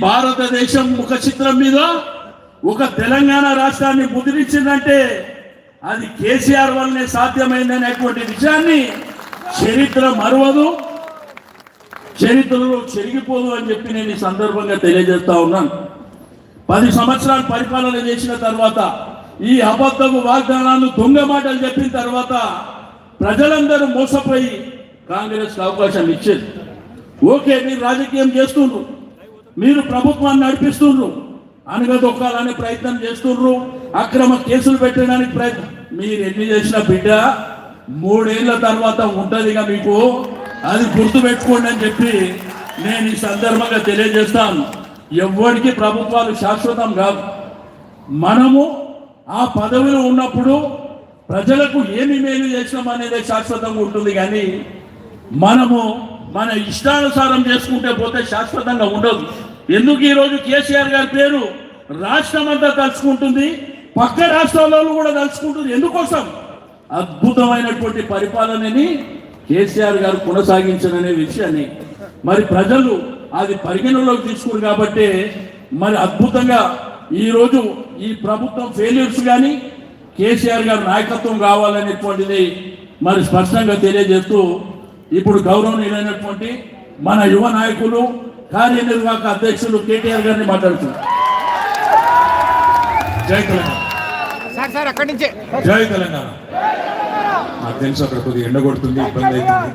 భారతదేశం ముఖ చిత్రం మీద ఒక తెలంగాణ రాష్ట్రాన్ని ముద్రించిందంటే అది కేసీఆర్ వల్లనే సాధ్యమైందనేటువంటి విషయాన్ని చరిత్ర మరవదు చరిత్రలో చెరిగిపోదు అని చెప్పి నేను ఈ సందర్భంగా తెలియజేస్తా ఉన్నాను. పది సంవత్సరాలు పరిపాలన చేసిన తర్వాత ఈ అబద్ధపు వాగ్దానాలు దొంగ మాటలు చెప్పిన తర్వాత ప్రజలందరూ మోసపోయి కాంగ్రెస్ అవకాశం ఇచ్చేది. ఓకే మీరు రాజకీయం చేస్తుండ్రు. మీరు ప్రభుత్వాన్ని నడిపిస్తుండ్రు. అనగదొక్కాలనే ప్రయత్నం చేస్తుండ్రు. అక్రమ కేసులు పెట్టడానికి ప్రయత్నం. మీరు ఎన్ని చేసిన బిడ్డ మూడేళ్ళ తర్వాత ఉంటుందిగా మీకు. అది గుర్తు పెట్టుకోండి అని చెప్పి నేను ఈ సందర్భంగా తెలియజేస్తాను. ఎవ్వరికి ప్రభుత్వాలు శాశ్వతం కాదు మనము ఆ పదవిలో ఉన్నప్పుడు ప్రజలకు ఏమి మేలు చేసినాం అనేది శాశ్వతంగా ఉంటుంది కానీ మనము మన ఇష్టానుసారం చేసుకుంటే పోతే శాశ్వతంగా ఉండదు. ఎందుకు ఈరోజు కేసీఆర్ గారి పేరు రాష్ట్రం అంతా తలుచుకుంటుంది? పక్క రాష్ట్రాలలో కూడా తలుచుకుంటుంది. ఎందుకోసం? అద్భుతమైనటువంటి పరిపాలనని కేసీఆర్ గారు కొనసాగించననే విషయాన్ని. మరి ప్రజలు అది పరిగణలోకి తీసుకుని కాబట్టి మరి అద్భుతంగా ఈరోజు ఈ ప్రభుత్వం ఫెయిల్యూర్స్ కానీ కేసీఆర్ గారు నాయకత్వం కావాలనేటువంటిది మరి స్పష్టంగా తెలియజేస్తూ ఇప్పుడు గౌరవనీయులైనటువంటి మన యువ నాయకులు కార్యనిర్వాహక అధ్యక్షులు కేటీఆర్ గారిని మాట్లాడుతున్నారు? జై తెలంగాణ. జై నాకు తెలుసు అక్కడ కొద్దిగా ఎండ కొడుతుంది ఇబ్బంది అవుతుంది.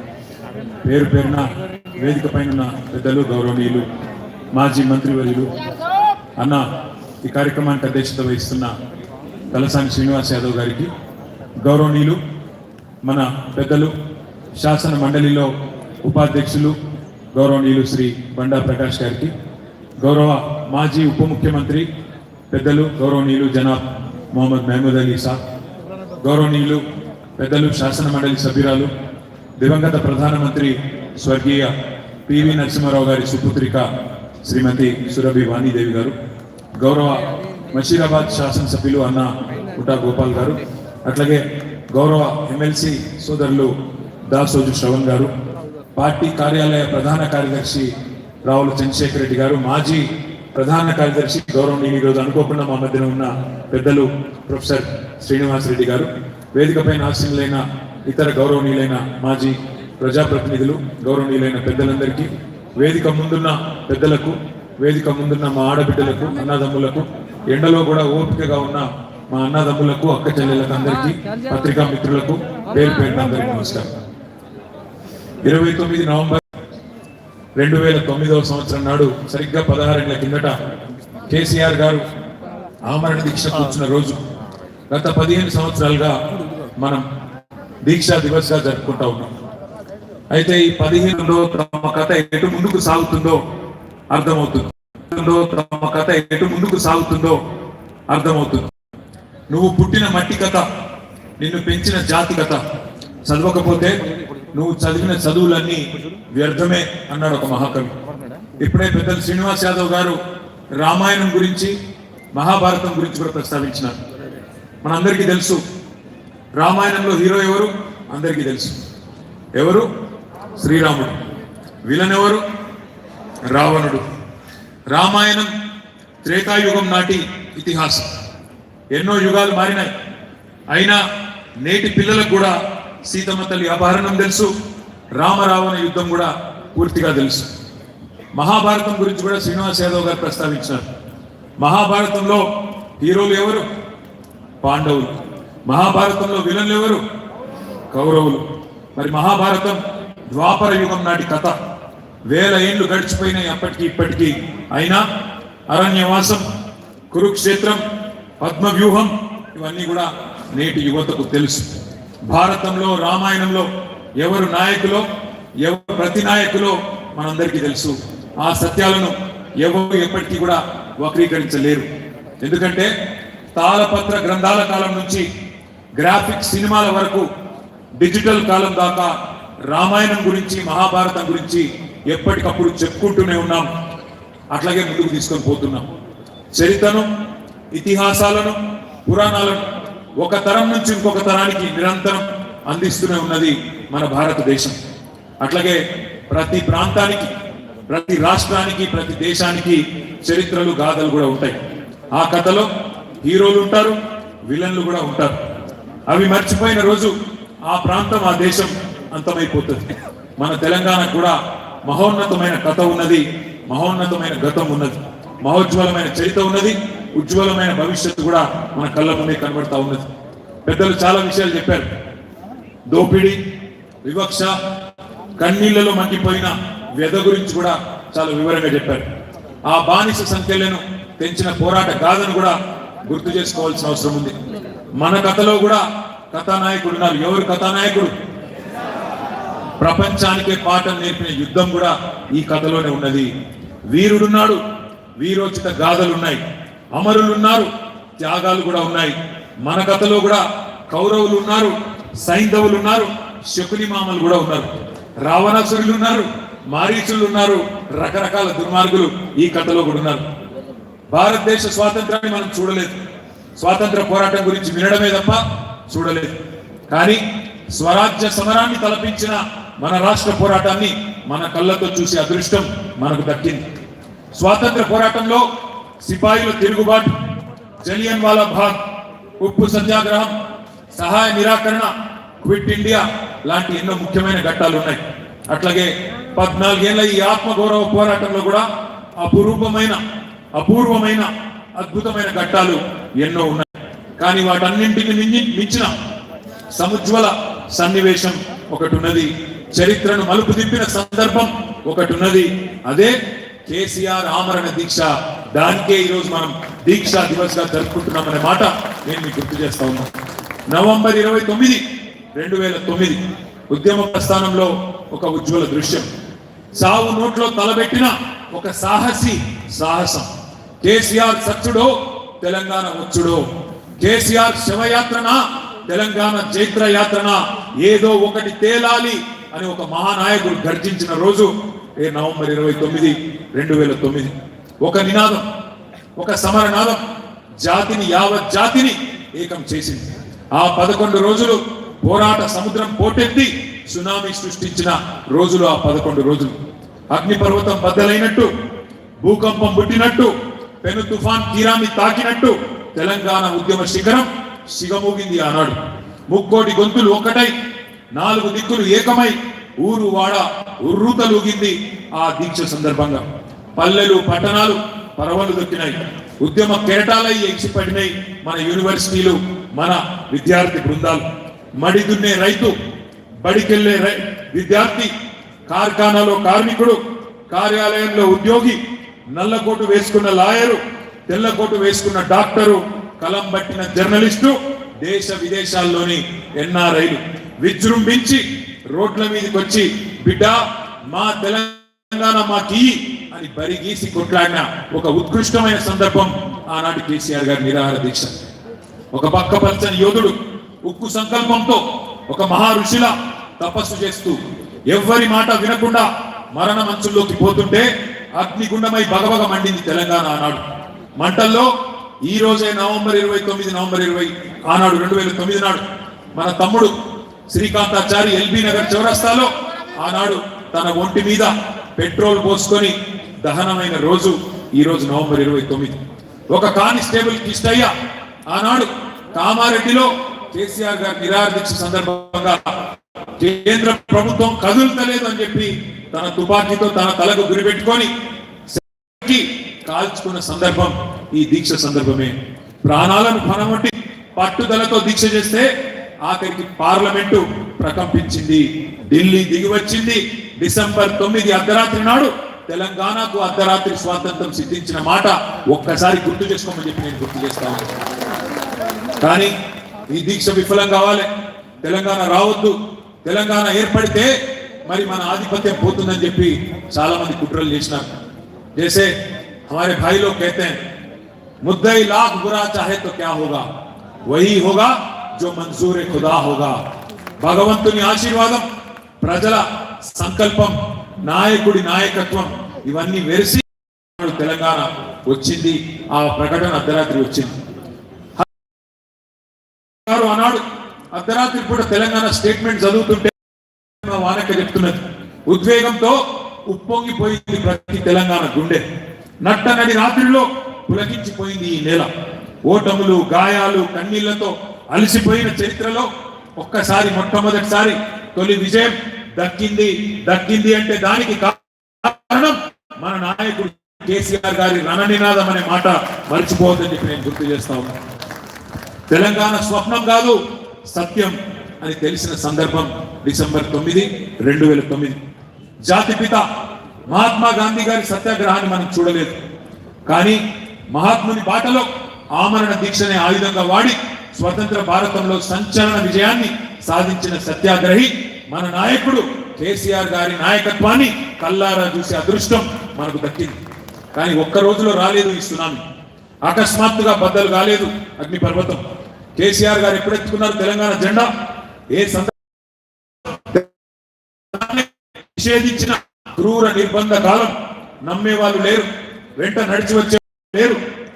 పేరు పేరున వేదిక పైన ఉన్న పెద్దలు గౌరవనీయులు మాజీ మంత్రివర్యులు అన్న ఈ కార్యక్రమానికి అధ్యక్షత వహిస్తున్న తలసాని శ్రీనివాస్ యాదవ్ గారికి గౌరవనీయులు మన పెద్దలు శాసన మండలిలో ఉపాధ్యక్షులు గౌరవనీయులు శ్రీ బండా ప్రకాష్ గారికి గౌరవ మాజీ ఉప ముఖ్యమంత్రి పెద్దలు గౌరవనీయులు జనాబ్ మొహమ్మద్ మహమూద్ అలీ సాబ్ గౌరవనీయులు పెద్దలు శాసన మండలి సభ్యురాలు దివంగత ప్రధానమంత్రి స్వర్గీయ పివి నరసింహారావు గారి సుపుత్రిక శ్రీమతి సురభి వాణిదేవి గారు గౌరవ మషీరాబాద్ శాసనసభ్యులు అన్న ఉటా గోపాల్ గారు అట్లాగే గౌరవ ఎమ్మెల్సీ సోదరులు దాసోజు శ్రవణ్ గారు పార్టీ కార్యాలయ ప్రధాన కార్యదర్శి రావుల చంద్రశేఖర్ రెడ్డి గారు మాజీ ప్రధాన కార్యదర్శి గౌరవనీయులు ఈరోజు అనుకోకుండా మా మధ్యన ఉన్న పెద్దలు ప్రొఫెసర్ శ్రీనివాస్ రెడ్డి గారు వేదికపై ఆశీనులైన ఇతర గౌరవనీయులైన మాజీ ప్రజాప్రతినిధులు గౌరవనీయులైన పెద్దలందరికీ వేదిక ముందున్న పెద్దలకు వేదిక ముందున్న మా ఆడబిడ్డలకు అన్నదమ్ములకు ఎండలో కూడా ఓపికగా ఉన్న మా అన్నదమ్ములకు అక్క చెల్లెలకు అందరికీ పత్రికా మిత్రులకు పేరు పేరు అందరికీ నమస్కారం. ఇరవై తొమ్మిది నవంబర్ రెండు వేల తొమ్మిదవ సంవత్సరం నాడు సరిగ్గా పదహారేళ్ళ కిందట కేసీఆర్ గారు ఆమరణ దీక్ష కూర్చున్న రోజు. గత పదిహేను సంవత్సరాలుగా మనం దీక్షా దివస్గా జరుపుకుంటా ఉన్నాం. అయితే ఈ పదిహేనులో తమ కథ ఎటు ముందుకు సాగుతుందో అర్థమవుతుంది. తమ కథ ఎటు ముందుకు సాగుతుందో అర్థమవుతుంది. నువ్వు పుట్టిన మట్టి కథ నిన్ను పెంచిన జాతి కథ చదవకపోతే నువ్వు చదివిన చదువులన్నీ వ్యర్థమే అన్నాడు ఒక మహాకవి. ఇప్పుడే పెద్దలు శ్రీనివాస్ యాదవ్ గారు రామాయణం గురించి మహాభారతం గురించి కూడా ప్రస్తావించినారు. మనందరికీ తెలుసు రామాయణంలో హీరో ఎవరు? అందరికీ తెలుసు. ఎవరు? శ్రీరాముడు. విలన్ ఎవరు? రావణుడు. రామాయణం త్రేతాయుగం నాటి ఇతిహాసం. ఎన్నో యుగాలు మారినాయి. అయినా నేటి పిల్లలకు కూడా సీతమ్మ తల్లి అపహరణం తెలుసు రామరావణ యుద్ధం కూడా పూర్తిగా తెలుసు. మహాభారతం గురించి కూడా శ్రీనివాస్ యాదవ్ గారు ప్రస్తావించారు. మహాభారతంలో హీరోలు ఎవరు? పాండవులు. మహాభారతంలో విలన్లు ఎవరు? కౌరవులు. మరి మహాభారతం ద్వాపర యుగం నాటి కథ. వేల ఏళ్ళు గడిచిపోయినాయి అప్పటికి ఇప్పటికీ. అయినా అరణ్యవాసం కురుక్షేత్రం పద్మవ్యూహం ఇవన్నీ కూడా నేటి యువతకు తెలుసు. భారతంలో రామాయణంలో ఎవరు నాయకులో ఎవరు ప్రతి నాయకులో మనందరికీ తెలుసు. ఆ సత్యాలను ఎవరు ఎప్పటికీ కూడా వక్రీకరించలేరు. ఎందుకంటే తాళపత్ర గ్రంథాల కాలం నుంచి గ్రాఫిక్ సినిమాల వరకు డిజిటల్ కాలం దాకా రామాయణం గురించి మహాభారతం గురించి ఎప్పటికప్పుడు చెప్పుకుంటూనే ఉన్నాం. అట్లాగే ముందుకు తీసుకొని పోతున్నాం. చరిత్రను ఇతిహాసాలను పురాణాలను ఒక తరం నుంచి ఇంకొక తరానికి నిరంతరం అందిస్తూనే ఉన్నది మన భారతదేశం. అట్లాగే ప్రతి ప్రాంతానికి ప్రతి రాష్ట్రానికి ప్రతి దేశానికి చరిత్రలు గాథలు కూడా ఉంటాయి. ఆ కథలో హీరోలు ఉంటారు విలన్లు కూడా ఉంటారు. అవి మర్చిపోయిన రోజు ఆ ప్రాంతం ఆ దేశం అంతమైపోతుంది. మన తెలంగాణ కూడా మహోన్నతమైన కథ ఉన్నది మహోన్నతమైన గతం ఉన్నది మహోజ్వలమైన చరిత్ర ఉన్నది. ఉజ్వలమైన భవిష్యత్తు కూడా మన కళ్ళ ముందే కనబడతా ఉన్నది. పెద్దలు చాలా విషయాలు చెప్పారు. దోపిడీ వివక్ష కన్నీళ్ళలో మండిపోయిన వ్యధ గురించి కూడా చాలా వివరంగా చెప్పారు. ఆ బానిస సంఖ్యలను తెంచిన పోరాట గాథను కూడా గుర్తు చేసుకోవాల్సిన అవసరం ఉంది. మన కథలో కూడా కథానాయకుడు ఉన్నారు. ఎవరు కథానాయకుడు ప్రపంచానికే పాఠం నేర్పిన యుద్ధం కూడా ఈ కథలోనే ఉన్నది. వీరుడున్నాడు వీరోచిత గాథలున్నాయి అమరులున్నారు. త్యాగాలు కూడా ఉన్నాయి. మన కథలో కూడా కౌరవులు ఉన్నారు సైంధవులు ఉన్నారు శకుని మామలు కూడా ఉన్నారు. రావణాసురులు ఉన్నారు మారీచులు ఉన్నారు రకరకాల దుర్మార్గులు ఈ కథలో కూడా ఉన్నారు. భారతదేశ స్వాతంత్రాన్ని మనం చూడలేదు. స్వాతంత్ర పోరాటం గురించి వినడమే తప్ప చూడలేదు. కానీ స్వరాజ్య సమరాన్ని తలపించిన మన రాష్ట్ర పోరాటాన్ని మన కళ్ళతో చూసే అదృష్టం మనకు దక్కింది. స్వాతంత్ర పోరాటంలో సిపాయిల తిరుగుబాటు జలియన్ వాలా బాగ్ ఉప్పు సత్యాగ్రహం సహాయ నిరాకరణ క్విట్ ఇండియా లాంటి ఎన్నో ముఖ్యమైన ఘట్టాలు ఉన్నాయి. అట్లాగే పద్నాలుగేళ్ళ ఈ ఆత్మగౌరవ పోరాటంలో కూడా అపురూపమైన అపూర్వమైన అద్భుతమైన ఘట్టాలు ఎన్నో ఉన్నాయి. కానీ వాటన్నింటిని మించి- మించిన సముజ్వల సన్నివేశం ఒకటి ఉన్నది. చరిత్రను మలుపు తిప్పిన సందర్భం ఒకటి ఉన్నది. అదే కేసీఆర్ ఆమరణ దీక్ష. దానికే ఈరోజు మనం దీక్షా దివస్గా జరుపుకుంటున్నామనే మాట నేను మీకు గుర్తు చేస్తా ఉన్నాను నవంబర్ ఇరవై తొమ్మిది రెండు వేల తొమ్మిది ఉద్యమ ప్రస్థానంలో ఒక ఉజ్వల దృశ్యం. సావు నోట్లో తలబెట్టిన ఒక సాహసి సాహసం. కేసీఆర్ సచ్చుడో తెలంగాణ వచ్చుడో కేసీఆర్ శవయాత్రన తెలంగాణ చైత్ర యాత్రన ఏదో ఒకటి తేలాలి అని ఒక మహానాయకుడు గర్జించిన రోజు ఏ నవంబర్ ఇరవై తొమ్మిది రెండు వేల తొమ్మిది. ఒక నినాదం ఒక సమరనాదం. జాతిని యావత్ జాతిని ఏకం చేసింది. ఆ పదకొండు రోజులు పోరాట సముద్రం పోటెత్తి సునామీ సృష్టించిన రోజులు ఆ పదకొండు రోజులు. అగ్నిపర్వతం బద్దలైనట్టు భూకంపం పుట్టినట్టు పెను తుఫాన్ తీరాన్ని తాకినట్టు తెలంగాణ ఉద్యమ శిఖరం సిగమూగింది ఆనాడు. ముక్కోటి గొంతులు ఒక్కటై నాలుగు దిక్కులు ఏకమై ఊరు వాడ ఉర్రుతలుగింది ఆ దీక్ష సందర్భంగా. పల్లెలు పట్టణాలు పరవలు దొక్కినాయి. ఉద్యమ కెరటాలై ఎగిసిపడినాయి మన యూనివర్సిటీలు మన విద్యార్థి బృందాలు. మడి దున్నే రైతు బడికెళ్ళే రై- విద్యార్థి కార్ఖానాలో కార్మికుడు కార్యాలయంలో ఉద్యోగి నల్లకోటు వేసుకున్న లాయరు తెల్లకోటు వేసుకున్న డాక్టరు కలం పట్టిన జర్నలిస్టు దేశ విదేశాల్లోని ఎన్ఆర్ఐలు విజృంభించి రోడ్ల మీదకి వచ్చి బిడ్డ మా తెలంగాణ మాకి అని బరిగీసి కొట్లాడిన ఒక ఉత్కృష్టమైన సందర్భం ఆనాటి కేసీఆర్ గారి నిరాహార దీక్ష. ఒక పక్క పల్చని యోధుడు ఉక్కు సంకల్పంతో ఒక మహా ఋషిలా తపస్సు చేస్తూ ఎవ్వరి మాట వినకుండా మరణ మంచుల్లోకి పోతుంటే అగ్నిగుండమై బగబగ మండింది తెలంగాణ ఆనాడు. మంటల్లో ఈ రోజే నవంబర్ ఇరవై తొమ్మిది నవంబర్ ఇరవై ఆనాడు రెండు వేల తొమ్మిది నాడు మన తమ్ముడు శ్రీకాంతాచారి ఎల్బీ నగర్ చౌరస్తాలో ఆనాడు తన ఒంటి మీద పెట్రోల్ పోసుకొని దహనమైన రోజు ఈ రోజు నవంబర్ ఇరవై తొమ్మిది. ఒక కానిస్టేబుల్ కిష్టయ్య ఆనాడు కామారెడ్డిలో కేసీఆర్ గారు నిరాదీక్ష సందర్భంగా కేంద్ర ప్రభుత్వం కదులుతలేదు అని చెప్పి తన తుపాకీతో తన తలకు గురిపెట్టుకొని కాల్చుకున్న సందర్భం ఈ దీక్ష సందర్భమే. ప్రాణాలను పనమొట్టి పట్టుదలతో దీక్ష చేస్తే ఆఖరికి పార్లమెంటు ప్రకంపించింది ఢిల్లీ దిగి వచ్చింది డిసెంబర్ తొమ్మిది అర్ధరాత్రి నాడు తెలంగాణకు అర్ధరాత్రి స్వాతంత్రం సిద్ధించిన మాట ఒక్కసారి గుర్తు చేసుకోమని చెప్పి నేను గుర్తు చేస్తా ఉన్నాను కానీ ఈ దీక్ష విఫలం కావాలి తెలంగాణ రావద్దు తెలంగాణ ఏర్పడితే మరి మన ఆధిపత్యం పోతుందని చెప్పి చాలా మంది కుట్రలు చేసినారు जैसे हमारे भाई लोग कहते हैं मुद्दई लाख बुरा चाहे तो क्या होगा वही होगा జో మన్సూరే ఖుదా హోగా భగవంతుని ఆశీర్వాదం ప్రజల సంకల్పం నాయకుడి నాయకత్వం ఇవన్నీ వెరిసి తెలంగాణ వచ్చింది ఆ ప్రకటన అర్ధరాత్రి వచ్చింది గారు ఆనాడు అర్ధరాత్రి కూడా తెలంగాణ స్టేట్మెంట్ చదువుతుంటే వానక చెప్తున్నది। ఉద్వేగంతో ఉప్పొంగిపోయింది ప్రతి తెలంగాణ గుండె। నట్టనడి రాత్రిలో పులకించిపోయింది ఈ నేల। ఓటములు గాయాలు కన్నీళ్ళతో అలసిపోయిన చరిత్రలో ఒక్కసారి మొట్టమొదటిసారి తొలి విజయం దక్కింది దక్కింది అంటే దానికి కారణం మన నాయకుడు కేసీఆర్ గారి రణనినాదం అనే మాట మర్చిపోవద్దని చెప్పి నేను గుర్తు చేస్తా తెలంగాణ స్వప్నం కాదు సత్యం అని తెలిసిన సందర్భం డిసెంబర్ తొమ్మిది రెండు వేల తొమ్మిది జాతిపిత మహాత్మా గాంధీ గారి సత్యాగ్రహాన్ని మనం చూడలేదు. కానీ మహాత్ముని బాటలో ఆమరణ దీక్షనే ఆయుధంగా వాడి స్వతంత్ర భారతంలో సంచలన విజయాన్ని సాధించిన సత్యాగ్రహి మన నాయకుడు కేసీఆర్ గారి నాయకత్వాన్ని కల్లారా చూసే అదృష్టం మనకు దక్కింది. కానీ ఒక్క రోజులో రాలేదు ఈ సునామీ. అకస్మాత్తుగా బద్దలు కాలేదు అగ్ని పర్వతం. కేసీఆర్ గారు ఎప్పుడెత్తుకున్నారు తెలంగాణ జెండా? ఏ నిషేధించిన క్రూర నిర్బంధ కాలం నమ్మే వాళ్ళు లేరు. వెంట నడిచి వచ్చే లేరు.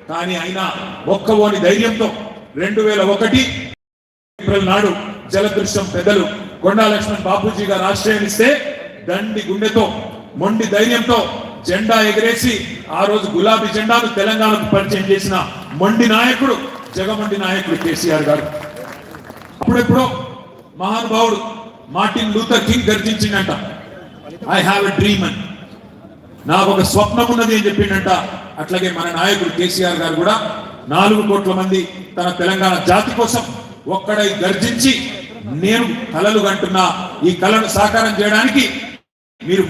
కానీ అయినా ఒక్కవోని ధైర్యంతో రెండు వేల ఒకటి ఏప్రిల్ నాడు జలదృశ్యం పెద్దలు కొండా లక్ష్మణ్ బాపూజీ గారు ఆశ్రయమిస్తే దండి గుండెతో మొండి ధైర్యంతో జెండా ఎగరేసి ఆ రోజు గులాబీ జెండాను తెలంగాణకు పరిచయం చేసిన మొండి నాయకుడు జగమండి నాయకుడు కేసీఆర్ గారు. అప్పుడెప్పుడో మహానుభావుడు మార్టిన్ లూథర్ కింగ్ గర్జించిందంట ఐ హ్యావ్ ఎ డ్రీమ్ అని. నాకు ఒక స్వప్నం ఉన్నది అని చెప్పిండంట. అట్లాగే మన నాయకుడు కేసీఆర్ గారు కూడా నాలుగు కోట్ల మంది తన తెలంగాణ జాతి కోసం ఒక్కడై గర్జించి నేను కలలు కంటున్నా. ఈ కళను సాకారం చేయడానికి మీరు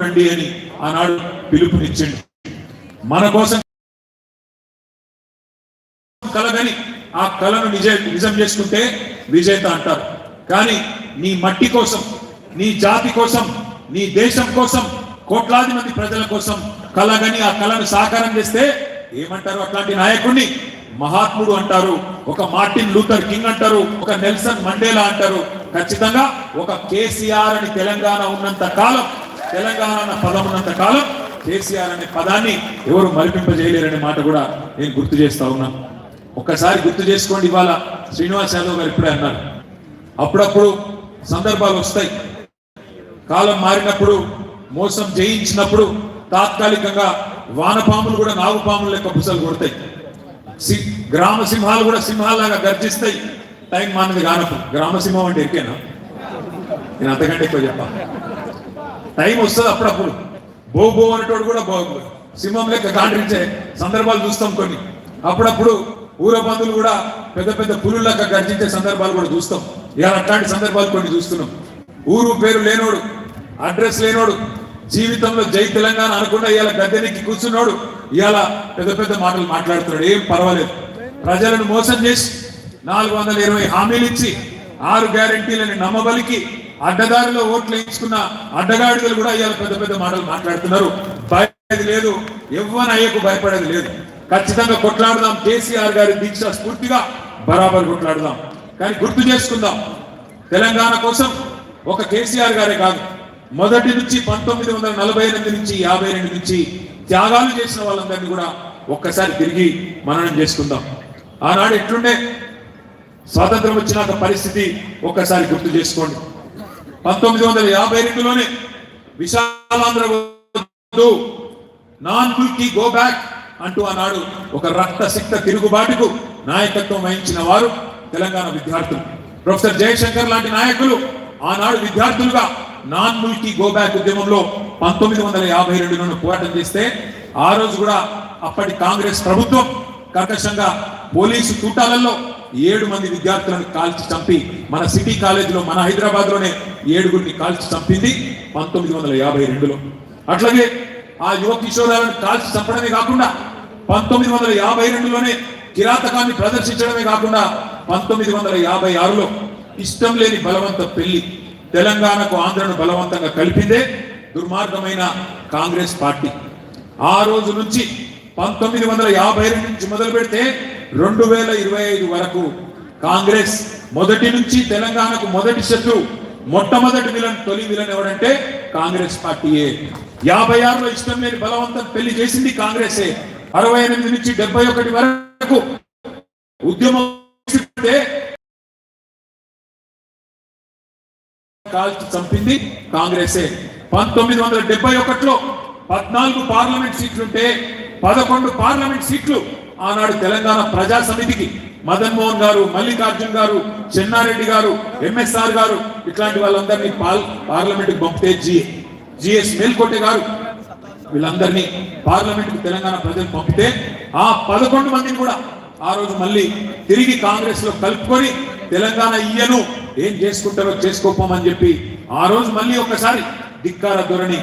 రండి అని ఆనాడు పిలుపునిచ్చిండు. మన కోసం కలగని ఆ కళను నిజ నిజం చేసుకుంటే విజేత అంటారు. కానీ నీ మట్టి కోసం నీ జాతి కోసం నీ దేశం కోసం కోట్లాది మంది ప్రజల కోసం కలగని ఆ కళను సాకారం చేస్తే ఏమంటారు అట్లాంటి నాయకుడిని మహాత్ముడు అంటారు ఒక మార్టిన్ లూథర్ కింగ్ అంటారు ఒక నెల్సన్ మండేలా అంటారు. ఖచ్చితంగా ఒక కేసీఆర్ అని తెలంగాణ ఉన్నంత కాలం తెలంగాణ అన్న పదం ఉన్నంత కాలం కేసీఆర్ అనే పదాన్ని ఎవరు మరిపింపజేయలేరనే మాట కూడా నేను గుర్తు చేస్తా ఉన్నా. ఒక్కసారి గుర్తు చేసుకోండి ఇవాళ శ్రీనివాస్ యాదవ్ గారు ఇప్పుడే అన్నారు. అప్పుడప్పుడు సందర్భాలు వస్తాయి. కాలం మారినప్పుడు మోసం జయించినప్పుడు తాత్కాలికంగా వానపాములు కూడా నాగుపాములు లెక్క బుసలు కొడతాయి. సి- గ్రామ సింహాలు కూడా సింహాలాగా గర్జిస్తాయి. టైం మానది కానప్పుడు గ్రామ సింహం అంటే ఎక్కేనా నేను అంతకంటే ఎక్కువ చెప్పా. టైం వస్తుంది అప్పుడప్పుడు. బో బో అనేటోడు కూడా బో సింహం లెక్క గాండ్రించే సందర్భాలు చూస్తాం కొన్ని. అప్పుడప్పుడు ఊర పందులు కూడా పెద్ద పెద్ద పులుల్లాగా గర్జించే సందర్భాలు కూడా చూస్తాం. ఇలా అట్లాంటి సందర్భాలు కొన్ని చూస్తున్నాం. ఊరు పేరు లేనోడు అడ్రస్ లేనోడు జీవితంలో జై తెలంగాణ అనకుండా ఇవాళ గద్దెనికి కూర్చున్నాడు. ఇవాళ పెద్ద పెద్ద మాటలు మాట్లాడుతున్నాడు. ఏం పర్వాలేదు. ప్రజలను మోసం చేసి నాలుగు వందల ఇరవై హామీలు ఇచ్చి ఆరు గ్యారంటీలని నమ్మబలికి అడ్డదారిలో ఓట్లు వేయించుకున్న అడ్డగాడిదలు కూడా ఇవాళ పెద్ద పెద్ద మాటలు మాట్లాడుతున్నారు. భయపడేది లేదు. ఎవ్వని అయ్యకు భయపడేది లేదు. ఖచ్చితంగా కొట్లాడదాం. కేసీఆర్ గారి దీక్ష స్ఫూర్తిగా బరాబర్ కొట్లాడదాం. కానీ గుర్తు చేసుకుందాం. తెలంగాణ కోసం ఒక కేసీఆర్ గారే కాదు మొదటి నుంచి పంతొమ్మిది వందల నలభై ఎనిమిది నుంచి యాభై రెండు నుంచి త్యాగాలు చేసిన వాళ్ళందరినీ కూడా ఒక్కసారి తిరిగి మననం చేసుకుందాం. ఆనాడు ఎట్లుండే? స్వాతంత్రం వచ్చినాక పరిస్థితి ఒక్కసారి గుర్తు చేసుకోండి. పంతొమ్మిది వందల యాభై రెండులోనే విశాలాంధ్ర నాన్ గుల్కి గో బ్యాక్ అంటూ ఆనాడు ఒక రక్త సిక్త తిరుగుబాటుకు నాయకత్వం వహించిన వారు తెలంగాణ విద్యార్థులు. ప్రొఫెసర్ జయశంకర్ లాంటి నాయకులు ఆనాడు విద్యార్థులుగా నాన్ ముల్కీ గో బ్యాక్ ఉద్యమంలో పంతొమ్మిది వందల యాభై రెండులోనే పోరాటం చేస్తే ఆ రోజు కూడా అప్పటి కాంగ్రెస్ ప్రభుత్వం కర్కశంగా పోలీసు తూటాలలో ఏడు మంది విద్యార్థులను కాల్చి చంపి మన సిటీ కాలేజీలో మన హైదరాబాద్లోనే ఏడుగురిని కాల్చి చంపింది పంతొమ్మిది వందల యాభై రెండులో. అట్లాగే ఆ యువ కిషోరాలను కాల్చి చంపడమే కాకుండా పంతొమ్మిది వందల యాభై రెండులోనే కిరాతకాన్ని ప్రదర్శించడమే కాకుండా పంతొమ్మిది వందల యాభై ఆరులో ఇష్టం లేని బలవంత పెళ్ళి తెలంగాణకు ఆంధ్రను బలవంతంగా కలిపిందే దుర్మార్గమైన కాంగ్రెస్ పార్టీ. ఆ రోజు నుంచి పంతొమ్మిది వందల యాభై రెండు నుంచి మొదలు పెడితే రెండు వేల ఇరవై ఐదు వరకు కాంగ్రెస్ మొదటి నుంచి తెలంగాణకు మొదటి శత్రు మొట్టమొదటి విలన్ తొలి విలన్ ఎవరంటే కాంగ్రెస్ పార్టీయే. యాభై ఆరులో ఇష్టం లేని బలవంతం పెళ్ళి చేసింది కాంగ్రెసే. అరవై ఎనిమిది నుంచి డెబ్బై ఒకటి వరకు ఉద్యమం కాల్చి చంపింది కాంగ్రెసే. పంతొమ్మిది వందల డెబ్బై ఒకటిలో పద్నాలుగు పార్లమెంట్ సీట్లుంటే పదకొండు పార్లమెంట్ సీట్లు ఆనాడు తెలంగాణ ప్రజా సమితికి. మదన్ మోహన్ గారు మల్లికార్జున్ గారు చెన్నారెడ్డి గారు ఎంఎస్ఆర్ గారు ఇట్లాంటి వాళ్ళందరినీ పార్ పార్లమెంట్ పంపితే జి జిఎస్ మేల్కోటె గారు వీళ్ళందరినీ పార్లమెంట్ తెలంగాణ ప్రజలు పంపితే ఆ పదకొండు మందిని కూడా ఆ రోజు మళ్ళీ తిరిగి కాంగ్రెస్లో కలుపుకొని తెలంగాణ ఇయ్యను. ఏం చేసుకుంటారో చేసుకోపోమని చెప్పి ఆ రోజు మళ్ళీ ఒకసారి ధిక్కార ధోరణి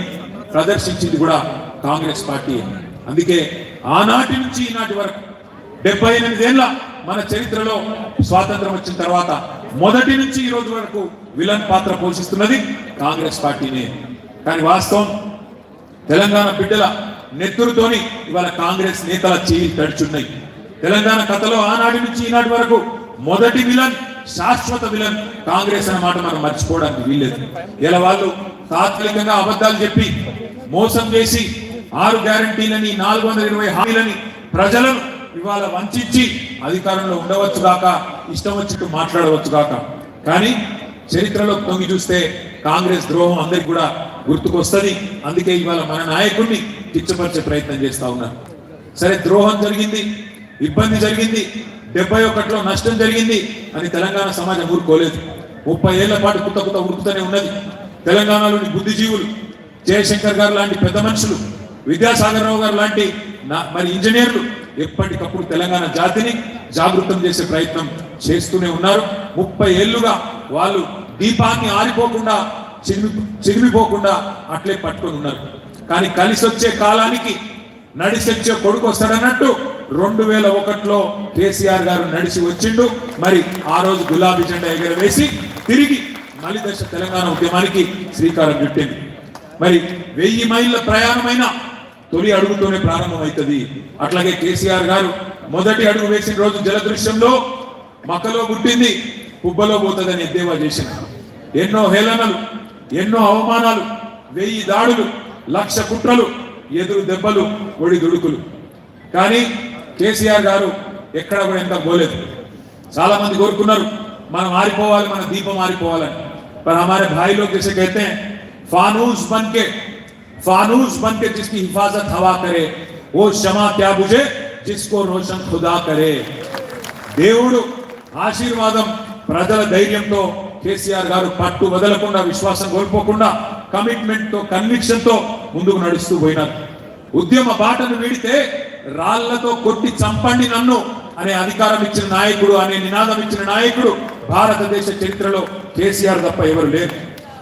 ప్రదర్శించింది కూడా కాంగ్రెస్ పార్టీ. అందుకే ఆనాటి నుంచి ఈనాటి వరకు డెబ్బై ఎనిమిదేళ్ళ మన చరిత్రలో స్వాతంత్రం వచ్చిన తర్వాత మొదటి నుంచి ఈ రోజు వరకు విలన్ పాత్ర పోషిస్తున్నది కాంగ్రెస్ పార్టీనే. కానీ వాస్తవం తెలంగాణ బిడ్డల నెత్తురుతోని ఇవాళ కాంగ్రెస్ నేతల చేయి తడుచున్నాయి. తెలంగాణ కథలో ఆనాటి నుంచి ఈనాటి వరకు మొదటి విలన్ శాశ్వత విలన్ కాంగ్రెస్ అన్నమాట మనం మర్చిపోవడానికి వీల్లేదు. ఇలా వాళ్ళు తాత్కాలికంగా అబద్ధాలు చెప్పి మోసం చేసి ఆరు గ్యారంటీలని నాలుగు వందల ఇరవై హామీలని ప్రజలను ఇవాళ వంచి అధికారంలో ఉండవచ్చు కాక ఇష్టం వచ్చినట్టు మాట్లాడవచ్చు కాక. కానీ చరిత్రలో తొంగి చూస్తే కాంగ్రెస్ ద్రోహం అందరికి కూడా గుర్తుకొస్తుంది. అందుకే ఇవాళ మన నాయకుడిని కిచ్చపరిచే ప్రయత్నం చేస్తా ఉన్నారు. సరే ద్రోహం జరిగింది ఇబ్బంది జరిగింది. డెబ్బై ఒకటిలో నష్టం జరిగింది అని తెలంగాణ సమాజం ఊరుకోలేదు. ముప్పై ఏళ్ళ పాటు కుత్త కుత్త ఉరుకుతూనే ఉన్నది. తెలంగాణలోని బుద్ధిజీవులు జయశంకర్ గారు లాంటి పెద్ద మనుషులు విద్యాసాగర్ రావు గారు లాంటి నా- మరి ఇంజనీర్లు ఎప్పటికప్పుడు తెలంగాణ జాతిని జాగృతం చేసే ప్రయత్నం చేస్తూనే ఉన్నారు. ముప్పై ఏళ్ళుగా వాళ్ళు దీపాన్ని ఆరిపోకుండా చిరిమి చిరిమిపోకుండా అట్లే పట్టుకొని ఉన్నారు. కానీ కలిసి వచ్చే కాలానికి నడిసొచ్చే కొడుకు వస్తాడన్నట్టు రెండు వేల ఒకటిలో కేసీఆర్ గారు నడిచి వచ్చిండు. మరి ఆ రోజు గులాబీ జెండా ఎగరవేసి తిరిగి మళ్ళీ దశ తెలంగాణ ఉద్యమానికి శ్రీకారం చుట్టింది. మరి వెయ్యి మైళ్ళ ప్రయాణమైన తొలి అడుగుతోనే ప్రారంభమవుతుంది అట్లాగే కేసీఆర్ గారు మొదటి అడుగు వేసిన రోజు జలదృశ్యంలో మక్కలో పుట్టింది పుబ్బలో పోతుందని ఎద్దేవా చేసిన ఎన్నో హేళనలు ఎన్నో అవమానాలు వెయ్యి దాడులు లక్ష కుట్రలు ఎదురు దెబ్బలు ఒడి దుడుకులు కానీ కేసీఆర్ గారు ఎక్కడ కూడా ఎంత పోలేదు చాలా మంది కోరుకున్నారు మనం ఆరిపోవాలి మన దీపం ఆరిపోవాలని पर हमारे भाई लोग जैसे कहते हैं फानूस बन के फानूस बन के जिसकी हिफाजत हवा करे वो क्षमा क्या बुझे जिसको रोशन खुदा करे దేవుడు ఆశీర్వాదం ప్రజల ధైర్యంతో కేసీఆర్ గారు పట్టు వదలకుండా విశ్వాసం కోల్పోకుండా కమిట్మెంట్ తో కన్విక్షన్ తో ముందుకు నడుస్తూ పోయినారు ఉద్యమ బాటను వీడితే రాళ్ళతో కొట్టి చంపండి నన్ను అనే అధికారం ఇచ్చిన నాయకుడు అనే నినాదం ఇచ్చిన నాయకుడు భారతదేశ చరిత్రలో కేసీఆర్ తప్ప ఎవరు లేరు.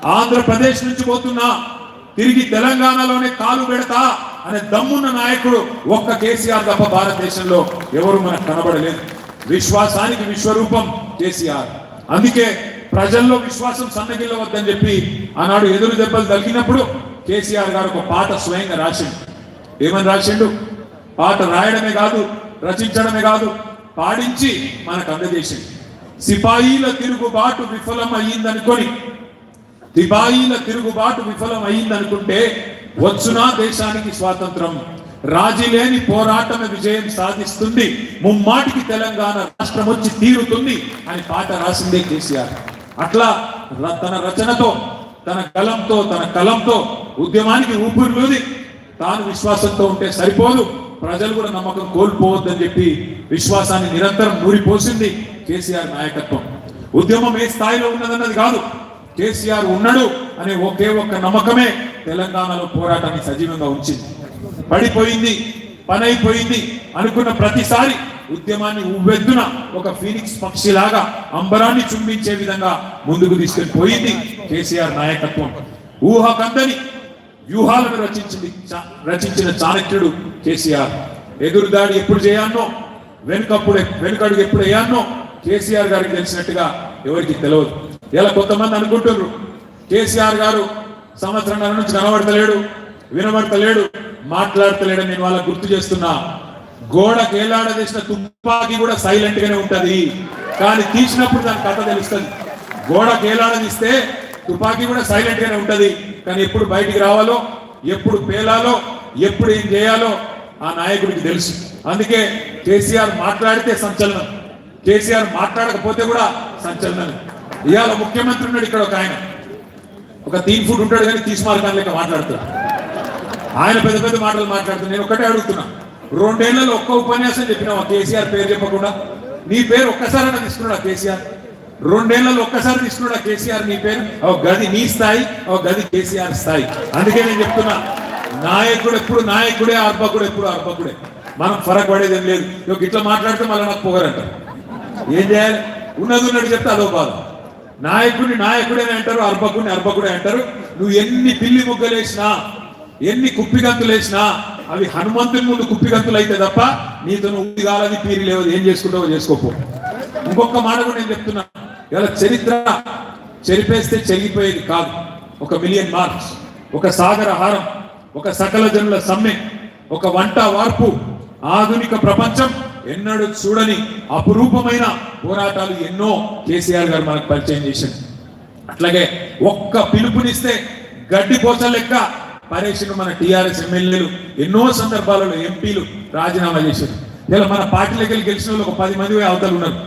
ఆంధ్రప్రదేశ్ నుంచి పోతున్నా తిరిగి తెలంగాణలోనే కాలు పెడతా అనే దమ్మున్న నాయకుడు ఒక్క కేసీఆర్ తప్ప భారతదేశంలో ఎవరు మనకు కనబడలేదు. విశ్వాసానికి విశ్వరూపం కేసీఆర్. అందుకే ప్రజల్లో విశ్వాసం సన్నగిల్లవద్దని చెప్పి ఆనాడు ఎదురు దెబ్బలు తగిలినప్పుడు కేసీఆర్ గారు ఒక పాట స్వయంగా రాసిండు. ఏమని రాసిండు? పాట రాయడమే కాదు రచించడమే కాదు పాడించి మనకు అందజేసింది సిపాయిల తిరుగుబాటు విఫలం అయ్యిందనుకొని సిపాయిల తిరుగుబాటు విఫలం అయ్యిందనుకుంటే వచ్చునా దేశానికి స్వాతంత్రం? రాజీలేని పోరాటమే విజయం సాధిస్తుంది. ముమ్మాటికి తెలంగాణ రాష్ట్రం వచ్చి తీరుతుంది అని పాట రాసిందే కేసీఆర్. అట్లా ర- తన రచనతో తన కలంతో తన కలంతో ఉద్యమానికి ఊపిరిలోది. తాను విశ్వాసంతో ఉంటే సరిపోదు. ప్రజలు కూడా నమ్మకం కోల్పోవద్దని చెప్పి విశ్వాసాన్ని నిరంతరం నూరిపోసింది కేసీఆర్ నాయకత్వం. ఉద్యమం ఏ స్థాయిలో ఉన్నదన్నది కాదు. కేసీఆర్ ఉన్నాడు అనే ఒకే ఒక్క నమ్మకమే తెలంగాణలో పోరాటాన్ని సజీవంగా ఉంచింది. పడిపోయింది పనైపోయింది అనుకున్న ప్రతిసారి ఉద్యమాన్ని ఉవ్వెద్దున ఒక ఫీనిక్స్ పక్షిలాగా అంబరాన్ని చుంబించే విధంగా ముందుకు తీసుకెళ్ళి పోయింది కేసీఆర్ నాయకత్వం. ఊహకందని వ్యూహాలను రచించింది రచించిన చాణక్యుడు కేసీఆర్. ఎదురుదాడి ఎప్పుడు చేయాలనో వెనుకప్పుడు వెనుకడుగు ఎప్పుడు వేయాలనో కేసీఆర్ గారికి తెలిసినట్టుగా ఎవరికి తెలియదు ఇలా కొంతమంది అనుకుంటున్నారు. కేసీఆర్ గారు సంవత్సరంన్నర నుంచి కనబడతలేడు వినబడతలేడు మాట్లాడతలేడని నేను వాళ్ళకు గుర్తు చేస్తున్నా. గోడ ఏలాడదీసిన తుపాకి కూడా సైలెంట్ గానే ఉంటది. కానీ తీసినప్పుడు దాని కథ తెలుస్తుంది. గోడ ఏలాడదీస్తే తుపాకీ కూడా సైలెంట్ గానే ఉంటది. కానీ ఎప్పుడు బయటికి రావాలో ఎప్పుడు పేలాలో ఎప్పుడు ఏం చేయాలో ఆ నాయకుడికి తెలుసు. అందుకే కేసీఆర్ మాట్లాడితే సంచలనం. కేసీఆర్ మాట్లాడకపోతే కూడా సంచలనం. ఇవాళ ముఖ్యమంత్రి ఉన్నాడు ఇక్కడ ఒక ఆయన. ఒక తీన్ ఫుడ్ ఉంటాడు కానీ తీసుమార్గాన్ని లెక్క మాట్లాడుతున్నాడు ఆయన పెద్ద పెద్ద మాటలు మాట్లాడుతున్నా నేను ఒకటే అడుగుతున్నా. రెండేళ్ళలో ఒక్క ఉపన్యాసం చెప్పినావా? కేసీఆర్ పేరు చెప్పకుండా. నీ పేరు ఒక్కసారైనా తీసుకున్నాడా కేసీఆర్? రెండేళ్ళలో ఒక్కసారి తీసుకున్నాడు కేసీఆర్ నీ పేరు? ఓ గది నీ స్థాయి ఓ గది కేసీఆర్ స్థాయి. అందుకే నేను చెప్తున్నా నాయకుడు ఎప్పుడు నాయకుడే అర్భకుడు ఎప్పుడు అర్భకుడే. మనం ఫరక్ పడేది ఏం లేదు. ఇక ఇట్లా మాట్లాడితే మళ్ళీ నాకు పొగరంట. ఏం చేయాలి? ఉన్నది ఉన్నట్టు చెప్తే అదో బాధ. నాయకుడిని నాయకుడే అంటారు అర్భకుడిని అర్భకుడే అంటారు. నువ్వు ఎన్ని పిల్లి ముగ్గలేసినా ఎన్ని కుప్పిగంతులు వేసినా అవి హనుమంతుని ముందు కుప్పిగంతులు అయితే తప్ప నీతో నువ్వు కాలని పీరి లేవదు ఏం చేసుకుంటావో చేసుకోపో. ఇంకొక మాట కూడా నేను చెప్తున్నా. ఇలా చరిత్ర చెరిపేస్తే చెరిగిపోయేది కాదు. ఒక మిలియన్ మార్క్స్ ఒక సాగర హారం ఒక సకల జనుల సమ్మె ఒక వంట వార్పు ఆధునిక ప్రపంచం ఎన్నడూ చూడని అపురూపమైన పోరాటాలు ఎన్నో కేసీఆర్ గారు మనకు పరిచయం చేసింది అట్లాగే ఒక్క పిలుపునిస్తే గడ్డి పోచ లెక్క పరేషన్ మన టీఆర్ఎస్ ఎమ్మెల్యేలు ఎన్నో సందర్భాలలో ఎంపీలు రాజీనామా చేశారు. ఇలా మన పార్టీలకి వెళ్ళి గెలిచిన వాళ్ళు ఒక పది మంది అవతలు ఉన్నారు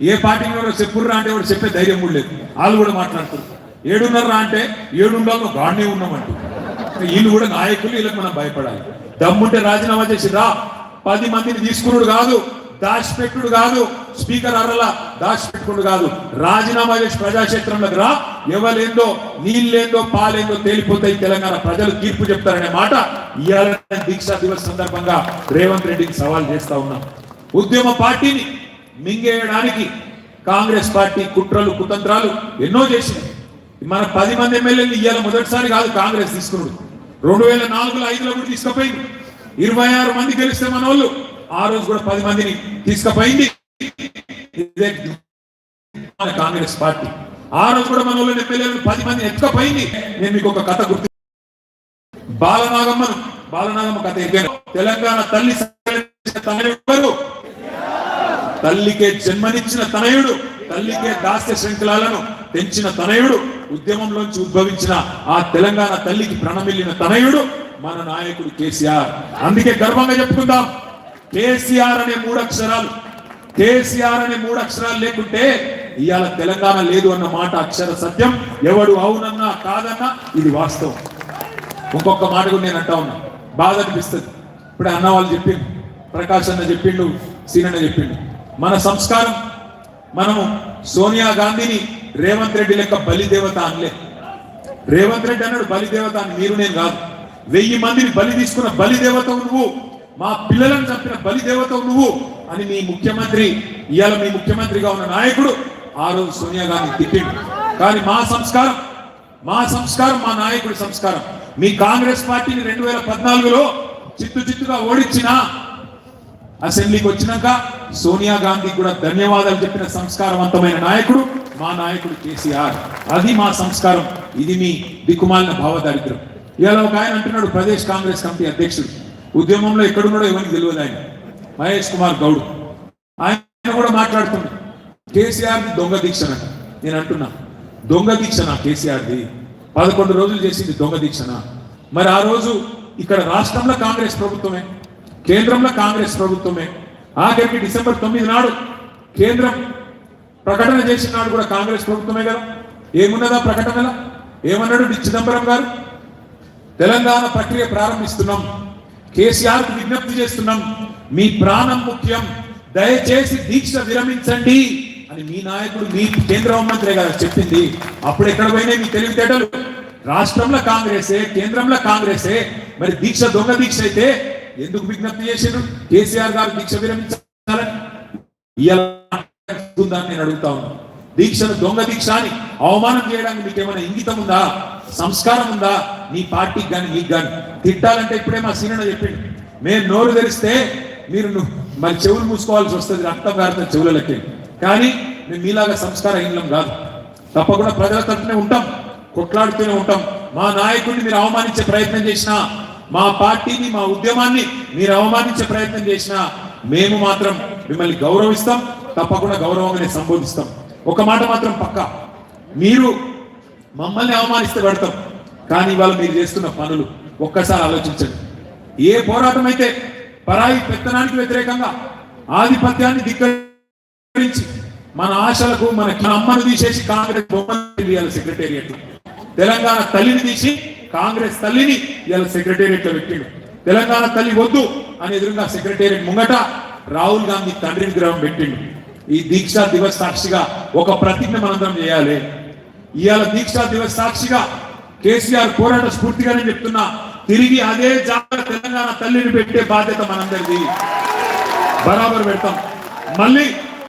ఏ పార్టీకి ఎవరో చెప్పుర్రా అంటే వాడు చెప్పే ధైర్యం కూడా లేదు. వాళ్ళు కూడా మాట్లాడుతారు ఏడున్నర్రా అంటే ఏడున్నరలో గాడ్నే ఉన్నామంటూ వీళ్ళు కూడా నాయకులు వీళ్ళకి మనం భయపడాలి. దమ్ముంటే రాజీనామా చేసి రా. పది మందిని తీసుకున్నాడు కాదు దాచిపెట్టుడు కాదు స్పీకర్ అర్రలా దాచిపెట్టుకుడు కాదు. రాజీనామా చేసి ప్రజాక్షేత్రంలోకి రా. ఎవలేందో నీళ్ళేందో పాలేందో తేలిపోతాయి తెలంగాణ ప్రజలు తీర్పు చెప్తారనే మాట ఇవాళ దీక్షా దివస్ సందర్భంగా రేవంత్ రెడ్డికి సవాల్ చేస్తా ఉన్నాం. ఉద్యమ పార్టీని మింగేయడానికి కాంగ్రెస్ పార్టీ కుట్రలు కుతంత్రాలు ఎన్నో చేసినాయి మన పది మంది ఎమ్మెల్యేలు ఇవాళ మొదటిసారి కాదు కాంగ్రెస్ తీసుకున్నాడు రెండు వేల నాలుగులో ఐదులో కూడా తీసుకుపోయింది. ఇరవై ఆరు మంది గెలిస్తే మన వాళ్ళు ఆ రోజు కూడా పది మందిని తీసుకుపోయింది. ఇదే కాంగ్రెస్ పార్టీ. ఆ రోజు కూడా మన వాళ్ళు ఎమ్మెల్యేలు పది మంది ఎత్తుకపోయింది. నేను మీకు ఒక కథ గుర్తు బాలనాగమ్మను బాలనాగమ్మ కథ ఎక్కాను. తెలంగాణ తల్లి తల్లి తల్లికే జన్మనిచ్చిన తనయుడు తల్లికే దాస్య శృంఖలాలను తెంచిన తనయుడు ఉద్యమంలోంచి ఉద్భవించిన ఆ తెలంగాణ తల్లికి ప్రణమిల్లిన తనయుడు మన నాయకుడు కేసీఆర్. అందుకే గర్వంగా చెప్పుకుందాం. కేసీఆర్ అనే మూడు అక్షరాలు కేసీఆర్ అనే మూడు అక్షరాలు లేకుంటే ఇవాళ తెలంగాణ లేదు అన్న మాట అక్షర సత్యం. ఎవడు అవునన్నా కాదన్నా ఇది వాస్తవం. ఇంకొక మాట కూడా నేను అంటా ఉన్నా. బాధ అనిపిస్తుంది. ఇప్పుడు అన్న వాళ్ళు చెప్పిండు ప్రకాష్ అన్న చెప్పిండు సీనన్న చెప్పిండు. మన సంస్కారం మనము సోనియా గాంధీని రేవంత్ రెడ్డి లెక్క బలిదేవత అనలే. రేవంత్ రెడ్డి అన్నాడు బలిదేవత అని మీరు నేను కాదు. వెయ్యి మందిని బలి తీసుకున్న బలిదేవత నువ్వు. మా పిల్లలను చంపిన బలిదేవత నువ్వు అని మీ ముఖ్యమంత్రి ఇవాళ మీ ముఖ్యమంత్రిగా ఉన్న నాయకుడు ఆ రోజు సోనియా గాంధీ తిట్టిండు. కానీ మా సంస్కారం మా సంస్కారం మా నాయకుడి సంస్కారం. మీ కాంగ్రెస్ పార్టీని రెండు వేల పద్నాలుగులో చిత్తు చిత్తుగా ఓడించినా అసెంబ్లీకి వచ్చినాక సోనియా గాంధీ కూడా ధన్యవాదాలు చెప్పిన సంస్కారవంతమైన నాయకుడు మా నాయకుడు కేసీఆర్. అది మా సంస్కారం. ఇది మీ దిక్కుమాలిన భావదారిద్ర్యం ఇవాళ ఒక ఆయన అంటున్నాడు ప్రదేశ్ కాంగ్రెస్ కమిటీ అధ్యక్షుడు. ఉద్యమంలో ఎక్కడున్నాడో ఎవరికి తెలియదు ఆయన. మహేష్ కుమార్ గౌడ్. ఆయన కూడా మాట్లాడుతున్నాడు. కేసీఆర్ది దొంగ దీక్షణ నేను అంటున్నా దొంగ దీక్షనా కేసీఆర్ది. పదకొండు రోజులు చేసింది దొంగ దీక్షణ మరి ఆ రోజు ఇక్కడ రాష్ట్రంలో కాంగ్రెస్ ప్రభుత్వమే. కేంద్రంలో కాంగ్రెస్ ప్రభుత్వమే. ఆఖరికి డిసెంబర్ తొమ్మిది నాడు కేంద్రం ప్రకటన చేసిన నాడు కూడా కాంగ్రెస్ ప్రభుత్వమే కదా. ఏమున్నదా ప్రకటనల? ఏమన్నాడు డి చిదంబరం గారు? తెలంగాణ ప్రక్రియ ప్రారంభిస్తున్నాం. కేసీఆర్కు విజ్ఞప్తి చేస్తున్నాం. మీ ప్రాణం ముఖ్యం. దయచేసి దీక్ష విరమించండి అని మీ నాయకుడు మీ కేంద్ర హోంమంత్రి గారు చెప్పింది. అప్పుడు ఎక్కడ పోయినాయి మీ తెలివితేటలు? రాష్ట్రంలో కాంగ్రెసే కేంద్రంలో కాంగ్రెసే. మరి దీక్ష దొంగ దీక్ష అయితే ఎందుకు విజ్ఞప్తి చేశారు? కేసీఆర్ గారు దీక్ష విరమించాలని ఇవాళ నేను అడుగుతా ఉన్నాను దీక్షను దొంగ దీక్ష అని అవమానం చేయడానికి మీకు ఏమైనా ఇంగితం ఉందా? సంస్కారం ఉందా? నీ పార్టీకి కానీ నీకు కానీ తిట్టాలంటే ఇప్పుడే మా సీనియర్ చెప్పిండు. మేము నోరు తెరిస్తే మీరు మరి చెవులు మూసుకోవాల్సి వస్తుంది రక్తం కారుతుంది చెవులకి కానీ మేము మీలాగా సంస్కారహీనం కాదు. తప్పకుండా ప్రజల తరఫునే ఉంటాం. కొట్లాడుతూనే ఉంటాం. మా నాయకుడిని మీరు అవమానించే ప్రయత్నం చేసినా మా పార్టీని మా ఉద్యమాన్ని మీరు అవమానించే ప్రయత్నం చేసినా మేము మాత్రం మిమ్మల్ని గౌరవిస్తాం తప్పకుండా గౌరవంగానే సంబోధిస్తాం. ఒక మాట మాత్రం పక్కా. మీరు మమ్మల్ని అవమానిస్తే పెడతాం కానీ ఇవాళ మీరు చేస్తున్న పనులు ఒక్కసారి ఆలోచించండి. ఏ పోరాటం అయితే పరాయి పెత్తనానికి వ్యతిరేకంగా ఆధిపత్యాన్ని ధిక్కరించి మన ఆశలకు మన అమ్మను తీసేసి కాంగ్రెస్ బొమ్మను సెక్రటేరియట్. తెలంగాణ తల్లిని తీసి కాంగ్రెస్ తల్లిని ఇవాళ సెక్రటేరియట్లో పెట్టిండు. తెలంగాణ తల్లి వద్దు అని ఎదురుగా సెక్రటేరియట్ ముంగట రాహుల్ గాంధీ తండ్రి విగ్రహం పెట్టిండు. ఈ దీక్షా దివస్ సాక్షిగా ఒక ప్రతిజ్ఞ మనందరం చేయాలి. ఇవాళ దీక్షా దివస్ సాక్షిగా కేసీఆర్ పోరాట స్ఫూర్తిగానే చెప్తున్నా తిరిగి అదే జాగ్రత్త తెలంగాణ తల్లిని పెట్టే బాధ్యత మనందరిది. బరాబర్ పెడతాం. మళ్ళీ